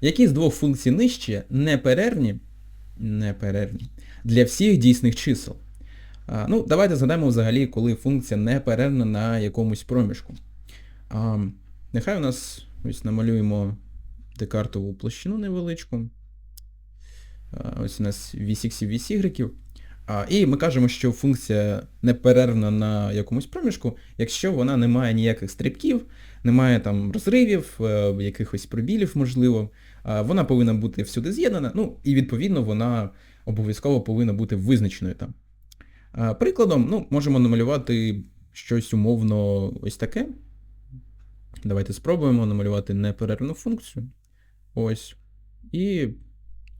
Які з двох функцій нижче неперервні, неперервні для всіх дійсних чисел? Ну, давайте згадаємо взагалі, коли функція неперервна на якомусь проміжку. Нехай у нас ось намалюємо декартову площину невеличку. Ось у нас вісь іксів, вісь ігреків. А, і ми кажемо, що функція неперервна на якомусь проміжку, якщо вона не має ніяких стрибків, немає там розривів, е, якихось пробілів, можливо. А, вона повинна бути всюди з'єднана, ну і відповідно вона обов'язково повинна бути визначеною там. А, прикладом, ну, можемо намалювати щось умовно ось таке. Давайте спробуємо намалювати неперервну функцію. Ось. І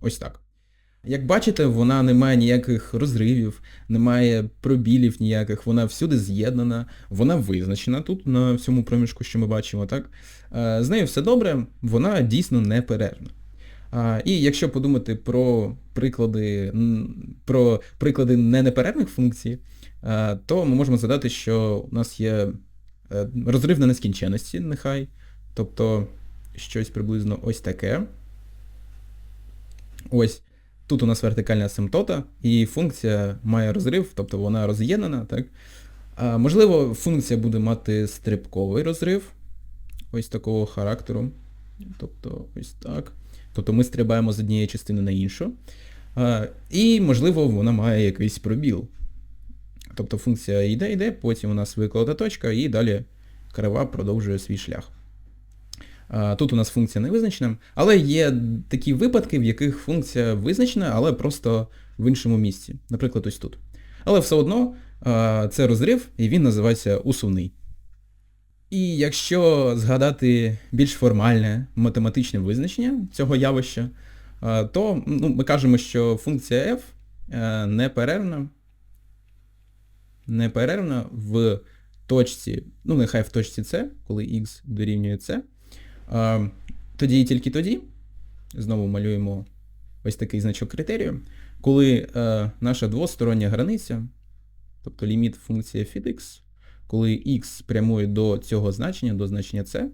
ось так. Як бачите, вона не має ніяких розривів, немає пробілів ніяких, вона всюди з'єднана, вона визначена тут на всьому проміжку, що ми бачимо, так? Е, З нею все добре, вона дійсно неперервна. І якщо подумати про приклади, про приклади не неперервних функцій, е, то ми можемо згадати, що у нас є е, розрив на нескінченності, нехай, тобто щось приблизно ось таке. Ось. Тут у нас вертикальна асимптота, і функція має розрив, тобто вона роз'єднана, так? А, можливо, функція буде мати стрибковий розрив, ось такого характеру. Тобто ось так. Тобто ми стрибаємо з однієї частини на іншу. А, і, можливо, вона має якийсь пробіл. Тобто функція йде, йде, потім у нас викладена точка, і далі крива продовжує свій шлях. Тут у нас функція не визначена, але є такі випадки, в яких функція визначена, але просто в іншому місці. Наприклад, ось тут. Але все одно це розрив, і він називається усувний. І якщо згадати більш формальне математичне визначення цього явища, то ну, ми кажемо, що функція f е, неперервна, неперервна в точці, ну нехай в точці c, коли x дорівнює c, Тоді і тільки тоді, знову малюємо ось такий значок критерію, коли е, наша двостороння границя, тобто ліміт функції f(x), коли x прямує до цього значення, до значення c,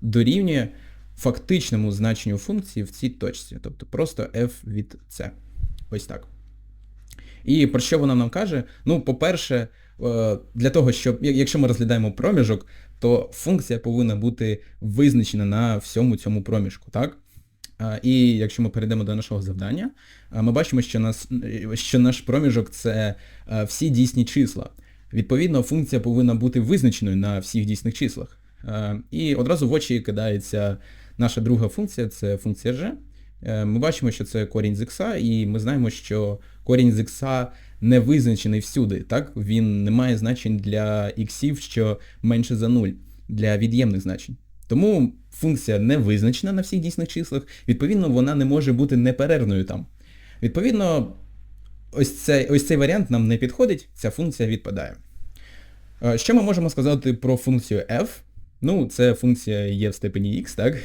дорівнює фактичному значенню функції в цій точці, тобто просто f від c. Ось так. І про що вона нам каже? Ну, по-перше, е, для того, щоб, якщо ми розглядаємо проміжок, то функція повинна бути визначена на всьому цьому проміжку, так? І якщо ми перейдемо до нашого завдання, ми бачимо, що, нас, що наш проміжок це всі дійсні числа. Відповідно, функція повинна бути визначеною на всіх дійсних числах. І одразу в очі кидається наша друга функція, це функція g. Ми бачимо, що це корінь з х, і ми знаємо, що корінь з х не визначений всюди, так? Він не має значень для іксів, що менше за 0, для від'ємних значень. Тому функція не визначена на всіх дійсних числах, відповідно, вона не може бути неперервною там. Відповідно, ось цей, ось цей варіант нам не підходить, ця функція відпадає. Що ми можемо сказати про функцію f? Ну, це функція є в степені x, так?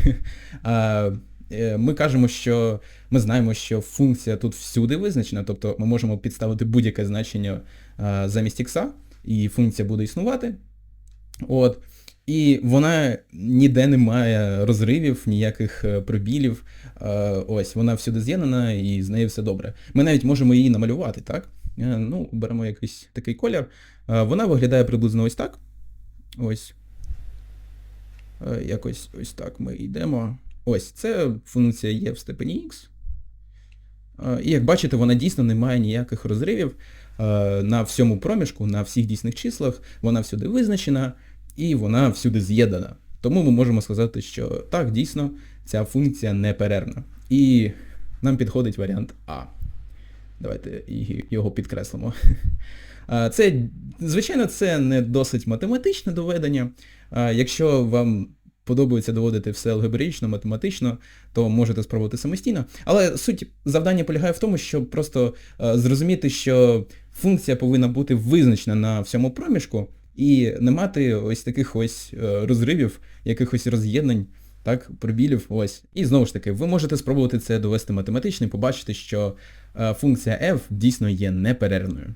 Е, ми кажемо, що ми знаємо, що функція тут всюди визначена, тобто ми можемо підставити будь-яке значення замість ікса, і функція буде існувати. От. І вона ніде не має розривів, ніяких е, пробілів. Ось, вона всюди з'єднана і з нею все добре. Ми навіть можемо її намалювати, так? Е, ну, Беремо якийсь такий колір. Вона виглядає приблизно ось так. Ось. Якось ось так ми йдемо. Ось, це функція є в степені x. І як бачите, вона дійсно не має ніяких розривів на всьому проміжку, на всіх дійсних числах, вона всюди визначена і вона всюди з'єднана. Тому ми можемо сказати, що так, дійсно, ця функція неперервна. І нам підходить варіант А. Давайте його підкреслимо. Це, Звичайно, це не досить математичне доведення. Якщо вам подобається доводити все алгебраїчно, математично, то можете спробувати самостійно. Але суть завдання полягає в тому, щоб просто е, зрозуміти, що функція повинна бути визначена на всьому проміжку і не мати ось таких ось е, розривів, якихось роз'єднань, так, пробілів. ось. І знову ж таки, ви можете спробувати це довести математично і побачити, що е, функція f дійсно є неперервною.